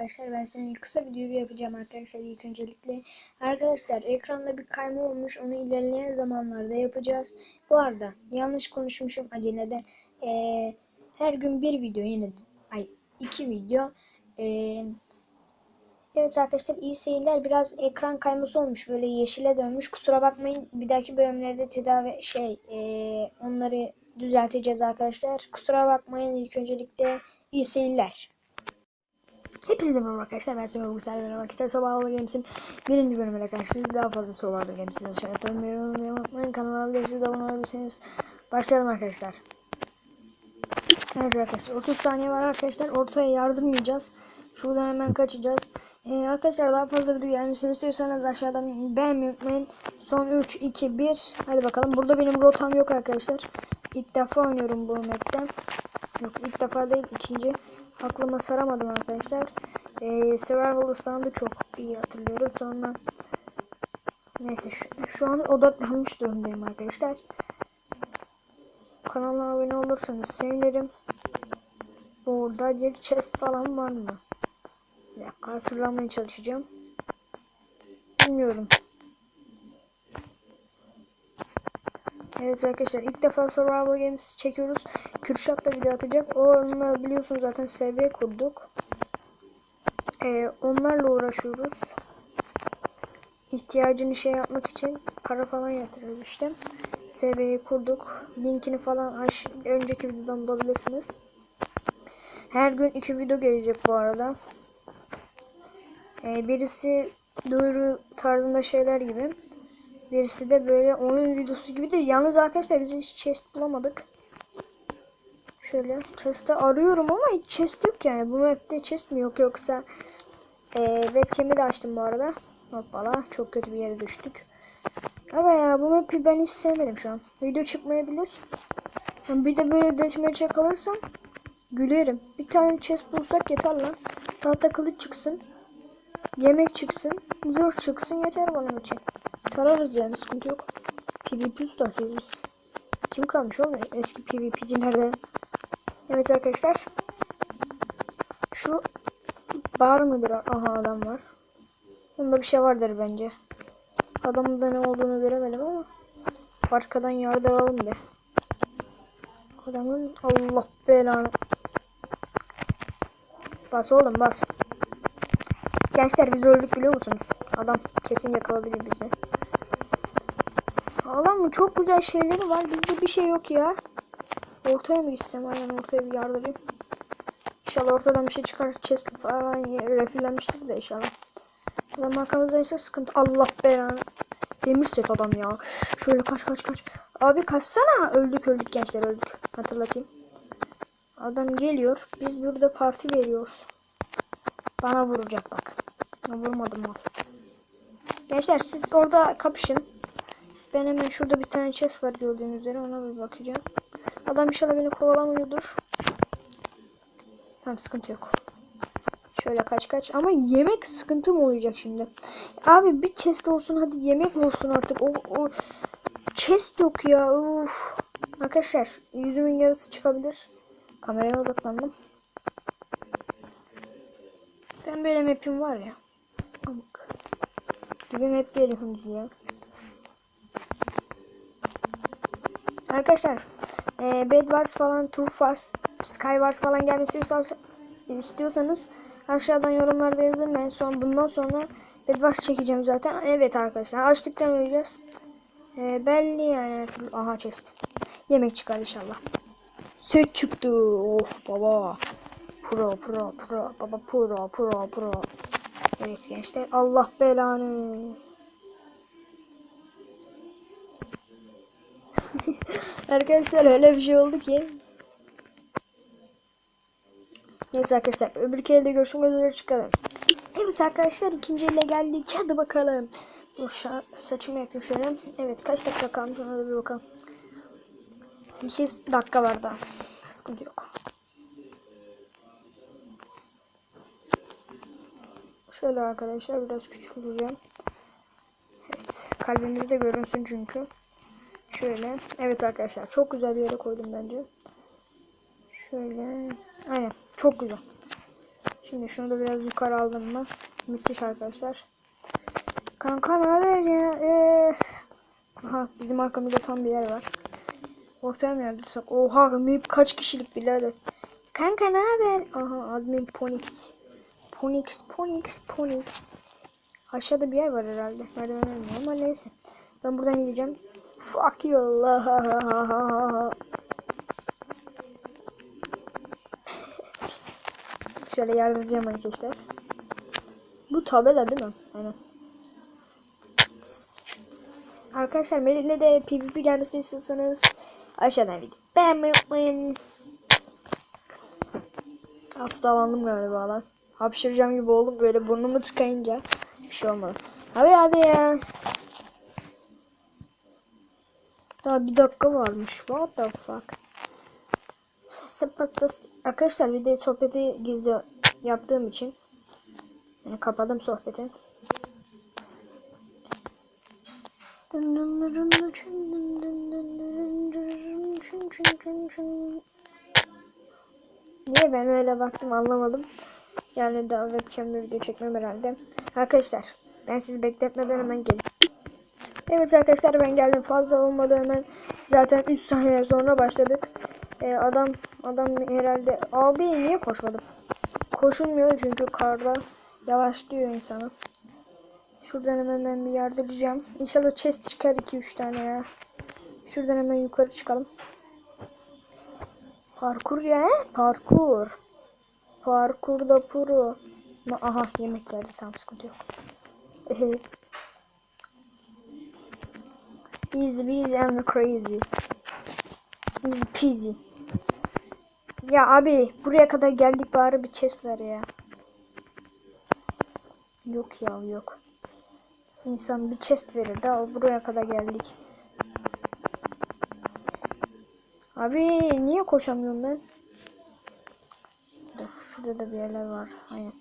arkadaşlar. Ben şimdi kısa bir video yapacağım arkadaşlar ilk öncelikle. Arkadaşlar ekranda bir kayma olmuş. Onu ilerleyen zamanlarda yapacağız. Bu arada yanlış konuşmuşum aceleden. Ee, her gün bir video yine ay iki video. Ee, evet arkadaşlar iyi seyirler. Biraz ekran kayması olmuş. Böyle yeşile dönmüş. Kusura bakmayın. Bir dahaki bölümlerde tedavi şey ee, onları düzelteceğiz arkadaşlar. Kusura bakmayın. İlk öncelikle iyi seyirler. Hepinize merhaba arkadaşlar. Ben Semih Bulguslar ve Arkadaşlar Sobahalı Games'in birinci bölümüyle karşınızdayız. Daha fazla Sobahalı Games'i aşağıya atmayı unutmayın. Kanala abone olabilirsiniz. Başlayalım arkadaşlar. Evet arkadaşlar 30 saniye var arkadaşlar. Ortaya yardırmayacağız. Şuradan hemen kaçacağız. Ee, arkadaşlar daha fazla video gelmesini istiyorsanız aşağıdan beğenmeyi unutmayın. Son 3, 2, 1. Hadi bakalım. Burada benim rotam yok arkadaşlar. İlk defa oynuyorum bu map'ten. Yok ilk defa değil ikinci. Aklıma saramadım arkadaşlar. Ee, Survival İslam'da çok iyi hatırlıyorum. Sonra neyse şu, şu an odaklanmış durumdayım arkadaşlar. Kanalıma abone olursanız sevinirim. Burada bir chest falan var mı? Bir hatırlamaya çalışacağım. Bilmiyorum. Evet arkadaşlar ilk defa Survival Games çekiyoruz. Kürşat da video atacak. Onunla biliyorsunuz zaten SV kurduk. Ee, onlarla uğraşıyoruz. İhtiyacını şey yapmak için para falan yatırıyoruz işte. SV'yi kurduk. Linkini falan aş önceki videodan bulabilirsiniz. Her gün iki video gelecek bu arada. Ee, birisi duyuru tarzında şeyler gibi. Birisi de böyle oyun videosu gibi de yalnız arkadaşlar biz hiç chest bulamadık. Şöyle chest'te arıyorum ama hiç chest yok yani. Bu map'te chest mi yok yoksa ee, webcam'i de açtım bu arada. Hoppala çok kötü bir yere düştük. Ama ya bu map'i ben hiç sevmedim şu an. Video çıkmayabilir. Yani bir de böyle deathmatch'e kalırsam gülerim. Bir tane chest bulsak yeter lan. Tahta kılıç çıksın. Yemek çıksın. Zırh çıksın yeter bana için. Tararız yani sıkıntı yok. PvP ustasıyız biz. Kim kalmış oğlum eski PvP'cilerden. Evet arkadaşlar. Şu bar mıdır? Aha adam var. Bunda bir şey vardır bence. Adamın da ne olduğunu göremedim ama. Arkadan yardıralım be. Adamın Allah belanı. Bas oğlum bas. Gençler biz öldük biliyor musunuz? Adam kesin yakalayabilir bizi. Adamın çok güzel şeyleri var. Bizde bir şey yok ya. Ortaya mı gitsem? Aynen ortaya bir yardırayım. İnşallah ortadan bir şey çıkar. Chest falan refillenmiştir de inşallah. Adam arkamızdaysa sıkıntı. Allah belanı. Demir set adam ya. Şöyle kaç kaç kaç. Abi kaçsana. Öldük öldük gençler öldük. Hatırlatayım. Adam geliyor. Biz burada parti veriyoruz. Bana vuracak bak. Vurmadım o. Gençler siz orada kapışın. Ben hemen şurada bir tane chest var gördüğünüz üzere ona bir bakacağım. Adam inşallah beni kovalamıyordur. Tamam sıkıntı yok. Şöyle kaç kaç. Ama yemek sıkıntı mı olacak şimdi? Abi bir chest olsun hadi yemek olsun artık. O, o chest yok ya. Uf. Arkadaşlar yüzümün yarısı çıkabilir. Kameraya odaklandım. Ben böyle map'im var ya. Amık. Gibi map geliyorsunuz ya. Arkadaşlar e, Bed Wars falan, Tour Wars, Sky Wars falan gelmesi istiyorsanız, aşağıdan yorumlarda yazın. Ben son bundan sonra Bed Wars çekeceğim zaten. Evet arkadaşlar açlıktan öleceğiz. E, belli yani. Aha chest. Yemek çıkar inşallah. Set çıktı. Of baba. Pro pro pro baba pro pro pro. Evet gençler Allah belanı. arkadaşlar öyle bir şey oldu ki. Neyse arkadaşlar öbür kere görüşmek üzere çıkalım. Evet arkadaşlar ikinci ile geldik. Hadi bakalım. Dur saçımı yapayım şöyle. Evet kaç dakika kalmış ona da bir bakalım. 2 dakika var daha. Sıkıntı yok. Şöyle arkadaşlar biraz küçülteceğim. Evet kalbimizde görünsün çünkü. Şöyle. Evet arkadaşlar çok güzel bir yere koydum bence. Şöyle. Aynen çok güzel. Şimdi şunu da biraz yukarı aldım mı? Müthiş arkadaşlar. Kanka ne haber ya? Ee, aha bizim arkamızda tam bir yer var. Ortaya mı yardırsak? Oha map kaç kişilik birader. Kanka ne haber? Aha admin Ponix. Ponix, Ponix, Ponix. Aşağıda bir yer var herhalde. Merdiven olmuyor ama neyse. Ben buradan gideceğim. Fuck you. Şöyle yardıracağım arkadaşlar. Bu tabela değil mi? Aynen. Arkadaşlar Melih'le de PvP gelmesini istiyorsanız aşağıdan video beğenmeyi unutmayın. Hastalandım galiba lan. Hapşıracağım gibi oldum böyle burnumu tıkayınca. Bir şey olmadı. Abi hadi ya. Daha bir dakika varmış. What the fuck. Arkadaşlar video sohbeti gizli yaptığım için yani kapadım sohbeti. Niye ben öyle baktım anlamadım. Yani daha webcam'de video çekmem herhalde. Arkadaşlar ben sizi bekletmeden hemen gelin. Evet arkadaşlar ben geldim. Fazla olmadı hemen. Zaten 3 saniye sonra başladık. Ee, adam adam herhalde abi niye koşmadım? Koşulmuyor çünkü karda yavaşlıyor insanı. Şuradan hemen ben bir yardıracağım. İnşallah chest çıkar 2-3 tane ya. Şuradan hemen yukarı çıkalım. Parkur ya. Parkur. Parkurda pro. Aha yemek verdi tam sıkıntı yok. Easy peasy and crazy. Easy peasy. Ya abi buraya kadar geldik bari bir chest ver ya. Yok ya yok. İnsan bir chest verir daha buraya kadar geldik. Abi niye koşamıyorum ben? Şurada da bir yerler var. Aynen.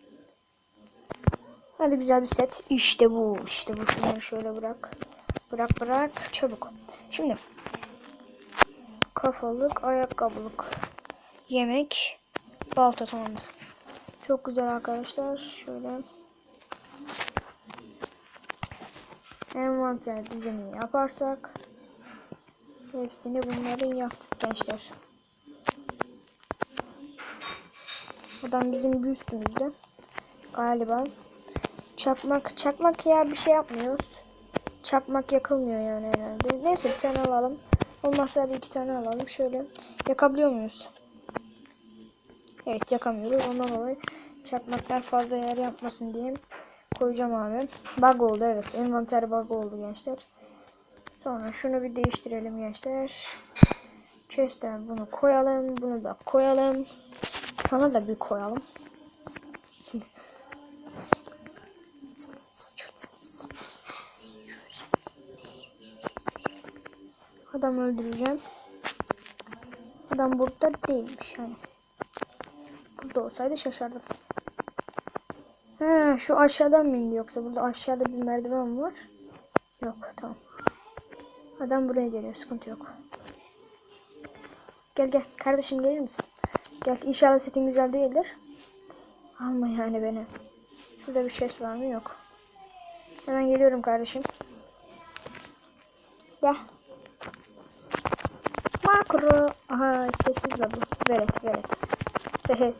Hadi güzel bir set. İşte bu. İşte bu. Şunları şöyle bırak. Bırak bırak. Çabuk. Şimdi. Kafalık, ayakkabılık. Yemek. Balta tamamdır. Çok güzel arkadaşlar. Şöyle. Envanter düzeni yaparsak. Hepsini bunları yaptık gençler. Adam bizim bir üstümüzde. Galiba. Çakmak, çakmak ya bir şey yapmıyoruz. Çakmak yakılmıyor yani herhalde. Neyse bir tane alalım. Olmazsa bir iki tane alalım. Şöyle yakabiliyor muyuz? Evet yakamıyoruz. Ondan dolayı çakmaklar fazla yer yapmasın diye koyacağım abi. Bug oldu evet. Envanter bug oldu gençler. Sonra şunu bir değiştirelim gençler. Chest'e bunu koyalım. Bunu da koyalım. Sana da bir koyalım. Adam öldüreceğim. Adam burada değilmiş hani. Burada olsaydı şaşardım. He, şu aşağıdan mı indi yoksa burada aşağıda bir merdiven var? Yok tamam. Adam buraya geliyor sıkıntı yok. Gel gel kardeşim gelir misin? Gel inşallah setin güzel değildir. Alma yani beni. Şurada bir ses var mı? Yok. Hemen geliyorum kardeşim. Gel. Makro. Aha sessiz la bu. Velet velet. Velet.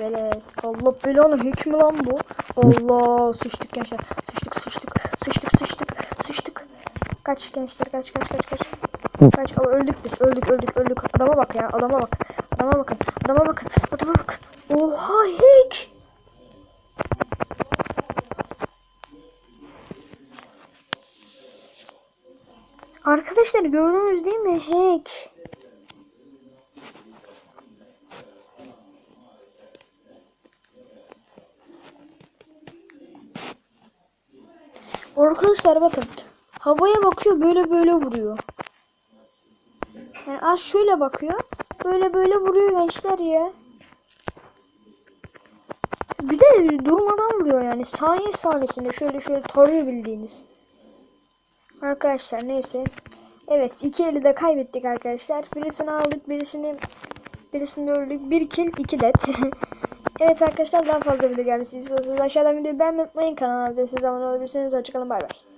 Velet. Allah belanı hükmü lan bu. Allah sıçtık gençler. Sıçtık sıçtık. Sıçtık sıçtık. Sıçtık. Kaç gençler kaç kaç kaç kaç. Kaç Aa, öldük biz öldük öldük öldük. Adama bak ya adama bak. Adama bakın. Adama bakın. Adama bakın. Oha hack. Arkadaşlar gördünüz değil mi? Hack. Arkadaşlar bakın. Havaya bakıyor böyle böyle vuruyor. Yani az şöyle bakıyor. Böyle böyle vuruyor gençler ya. Bir de durmadan vuruyor yani. Saniye saniyesinde şöyle şöyle tarıyor bildiğiniz. Arkadaşlar neyse. Evet iki eli de kaybettik arkadaşlar. Birisini aldık birisini birisini öldük. Bir kill iki dead. Evet arkadaşlar daha fazla video gelmesi istiyorsanız aşağıdan videoyu beğenmeyi unutmayın. Kanala abone olabilirsiniz. Hoşçakalın bay bay.